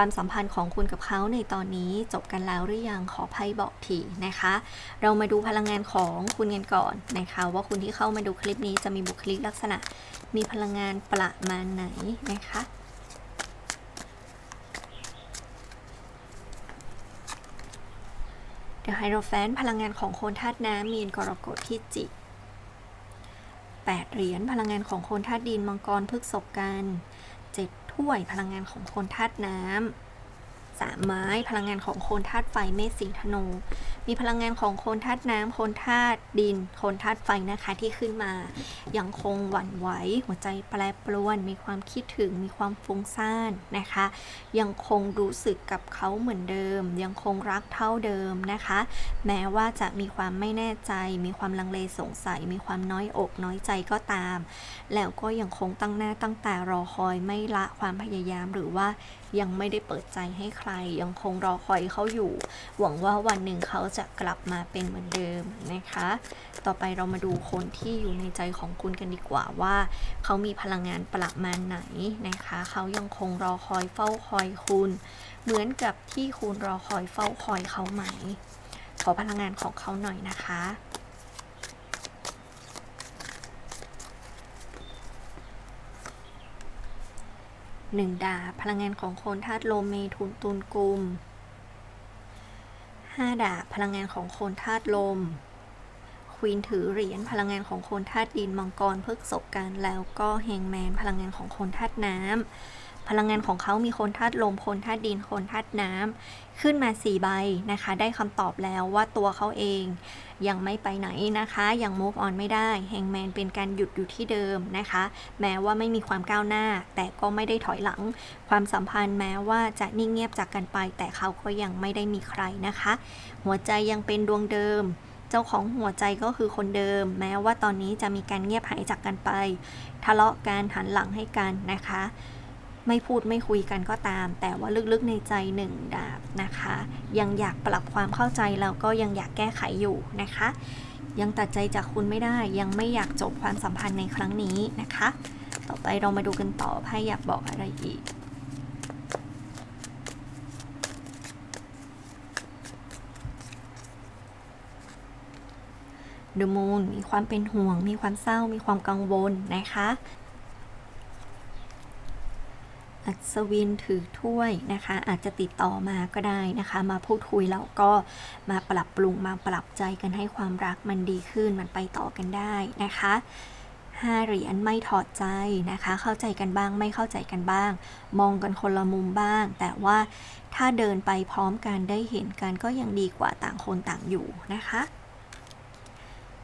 ความสัมพันธ์ของคุณกับเขาในตอนนี้จบกันแล้วหรือยังขอไพ่บอกทีนะคะ เรามาดูพลังงานของคุณกันก่อนนะคะ ว่าคุณที่เข้ามาดูคลิปนี้จะมีบุคลิกลักษณะ มีพลังงานประมาณไหนนะคะเดอะไฮโดรแฟนพลังงานของโคนธาตุน้ำมีนกรกฎที่จิกแปดเหรียญพลังงานของโคนธาตุดินมังกรพฤกษบกันเจ็ด ถ้วยพลังงานของคนธาตุน้ำ สามไม้ พลังงานของโคนธาตุไฟเมษสิงธนู มีพลังงานของโคนธาตุน้ำคนธาตุดิน โคนธาตุไฟนะคะที่ขึ้นมา ยังคงหวั่นไหว หัวใจแปรปรวน มีความคิดถึง มีความฟุ้งซ่านนะคะ ยังคงรู้สึกกับเขาเหมือนเดิม ยังคงรักเท่าเดิมนะคะ แม้ว่าจะมีความไม่แน่ใจ มีความลังเลสงสัย มีความน้อยอกน้อยใจก็ตาม แล้วก็ยังคงตั้งหน้าตั้งตารอคอยไม่ละความพยายามหรือว่ายังไม่ได้เปิดใจให้ใครยังคงรอคอยเขาอยู่ หวังว่าวันหนึ่งเขาจะกลับมาเป็นเหมือนเดิมนะคะ ต่อไปเรามาดูคนที่อยู่ในใจของคุณกันดีกว่าว่า เขามีพลังงานประมาณไหนนะคะ เขายังคงรอคอยเฝ้าคอยคุณ เหมือนกับที่คุณรอคอยเฝ้าคอยเขาไหม ขอพลังงานของเขาหน่อยนะคะ หนึ่งดาบพลังงานของคนธาตุลมเมถุนตุลกุมห้าดาบพลังงานของคนธาตุลม ควีนถือเหรียญพลังงานของคนธาตุดินมังกรพฤกษกันแล้วก็แฮงแมนพลังงานของคนธาตุน้ำ พลังงานของเขามีคนธาตุลม คนธาตุดิน คนธาตุน้ำขึ้นมาสี่ใบนะคะ ได้คำตอบแล้วว่าตัวเขาเองยังไม่ไปไหนนะคะยัง move on ไม่ได้แฮงแมนเป็นการหยุดอยู่ที่เดิมนะคะ แม้ว่าไม่มีความก้าวหน้า แต่ก็ไม่ได้ถอยหลัง ความสัมพันธ์แม้ว่าจะนิ่งเงียบจากกันไป แต่เขาก็ยังไม่ได้มีใครนะคะ หัวใจยังเป็นดวงเดิมเจ้าของหัวใจก็คือคนเดิม แม้ว่าตอนนี้จะมีการเงียบหายจากกันไป ทะเลาะกันหันหลังให้กันนะคะ ไม่พูดไม่คุยกันก็ตาม แต่ว่าลึกๆในใจหนึ่งดาบนะคะ ยังอยากปรับความเข้าใจแล้วก็ยังอยากแก้ไขอยู่นะคะ ยังตัดใจจากคุณไม่ได้ยังไม่อยากจบความสัมพันธ์ในครั้งนี้นะคะ ต่อไปเรามาดูกันต่อไพ่อยากบอกอะไรอีก The Moon มีความเป็นห่วง มีความเศร้า มีความกังวลนะคะ อัศวินถือถ้วยนะคะ อาจจะติดต่อมาก็ได้นะคะ มาพูดคุยแล้วก็มาปรับปรุงมาปรับใจกันให้ความรักมันดีขึ้นมันไปต่อกันได้นะคะห้าเหรียญไม่ถอดใจนะคะ เข้าใจกันบ้างไม่เข้าใจกันบ้าง มองกันคนละมุมบ้าง แต่ว่าถ้าเดินไปพร้อมกันได้เห็นกันก็ยังดีกว่าต่างคนต่างอยู่นะคะ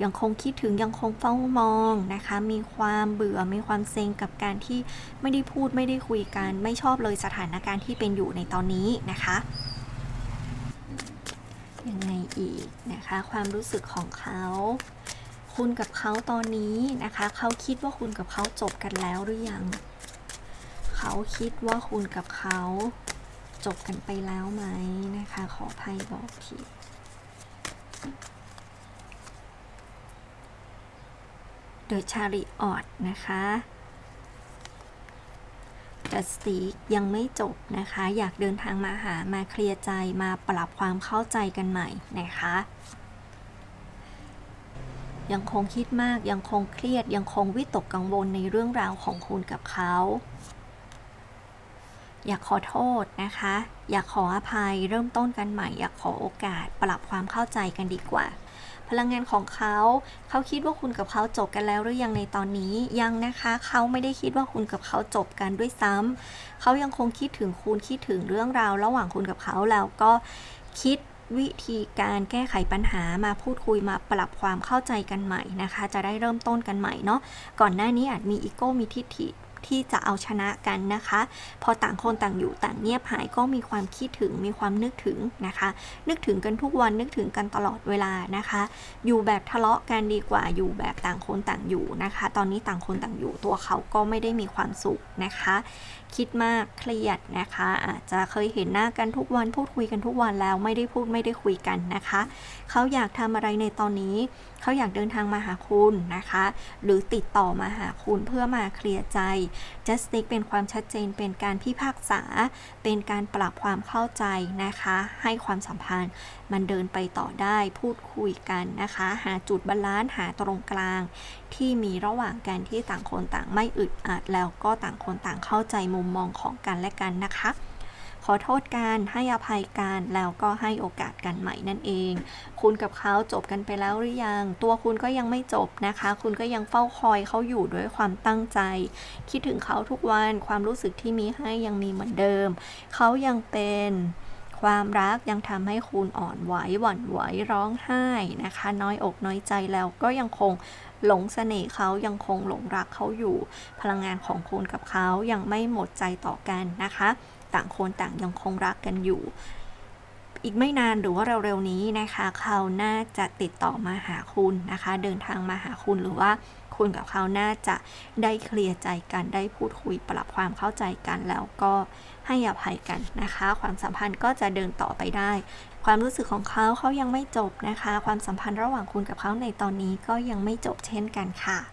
ยังคงคิดถึงยังคงเฝ้ามองนะคะ มีความเบื่อมีความเซ็งกับการที่ไม่ได้พูดไม่ได้คุยกัน ไม่ชอบเลยสถานการณ์ที่เป็นอยู่ในตอนนี้นะคะยังไงอีกนะคะ ความรู้สึกของเขาคุณกับเขาตอนนี้นะคะ เขาคิดว่าคุณกับเขาจบกันแล้วหรือยัง เขาคิดว่าคุณกับเขาจบกันไปแล้วไหมนะคะ ขอไพ่บอกที ดอชาริออดนะคะแต่สตีกยังไม่จบนะคะ อยากเดินทางมาหามาเคลียร์ใจมาปรับความเข้าใจกันใหม่นะคะ ยังคงคิดมากยังคงเครียดยังคงวิตกกังวลในเรื่องราวของคุณกับเขา อยากขอโทษนะคะ อยากขออภัยเริ่มต้นกันใหม่ อยากขอโอกาสปรับความเข้าใจกันดีกว่า พลังงานของเขา เขาคิดว่าคุณกับเขาจบกันแล้วหรือยังในตอนนี้ยังนะคะ เขาไม่ได้คิดว่าคุณกับเขาจบกันด้วยซ้ำเขายังคงคิดถึงคุณคิดถึงเรื่องราวระหว่างคุณกับเขาแล้วก็คิดวิธีการแก้ไขปัญหามาพูดคุยมาปรับความเข้าใจกันใหม่นะคะ จะได้เริ่มต้นกันใหม่เนาะก่อนหน้านี้อาจมีอีโก้มีทิฐิ ที่จะเอาชนะกันนะคะ พอต่างคนต่างอยู่ต่างเงียบหายก็มีความคิดถึงมีความนึกถึงนะคะ นึกถึงกันทุกวันนึกถึงกันตลอดเวลานะคะ อยู่แบบทะเลาะกันดีกว่าอยู่แบบต่างคนต่างอยู่นะคะ ตอนนี้ต่างคนต่างอยู่ตัวเขาก็ไม่ได้มีความสุขนะคะ คิดมากเครียดนะคะ อาจจะเคยเห็นหน้ากันทุกวันพูดคุยกันทุกวันแล้วไม่ได้พูดไม่ได้คุยกันนะคะ เขาอยากทำอะไรในตอนนี้ เขาอยากเดินทางมาหาคุณนะคะ หรือติดต่อมาหาคุณเพื่อมาเคลียร์ใจ justice เป็นความชัดเจน เป็นการพิพากษา เป็นการปรับความเข้าใจนะคะ ให้ความสัมพันธ์มันเดินไปต่อได้พูดคุยกันนะคะ หาจุดบาลานซ์หาตรงกลาง ที่มีระหว่างกันที่ต่างคนต่างไม่อึดอัดแล้วก็ต่างคนต่างเข้าใจมุมมองของกันและกันนะคะ ขอโทษกันให้อภัยกันแล้วก็ให้โอกาสกันใหม่นั่นเอง คุณกับเขาจบกันไปแล้วหรือยัง ตัวคุณก็ยังไม่จบนะคะ คุณก็ยังเฝ้าคอยเขาอยู่ด้วยความตั้งใจ คิดถึงเขาทุกวันความรู้สึกที่มีให้ยังมีเหมือนเดิม เขายังเป็นความรักยังทำให้คุณอ่อนไหวหวั่นไหวร้องไห้นะคะ น้อยอกน้อยใจแล้วก็ยังคงหลงเสน่ห์เขายังคงหลงรักเขาอยู่ พลังงานของคุณกับเขายังไม่หมดใจต่อกันนะคะ ต่างคนต่างยังคงรักกันอยู่ อีกไม่นานหรือว่าเร็วๆนี้นะคะ เขาน่าจะติดต่อมาหาคุณนะคะ เดินทางมาหาคุณหรือว่าคุณกับเขาน่าจะได้เคลียร์ใจกันได้พูดคุยปรับความเข้าใจกันแล้วก็ให้อภัยกันนะคะ ความสัมพันธ์ก็จะเดินต่อไปได้ ความรู้สึกของเขาเขายังไม่จบนะคะ ความสัมพันธ์ระหว่างคุณกับเขาในตอนนี้ก็ยังไม่จบเช่นกันค่ะ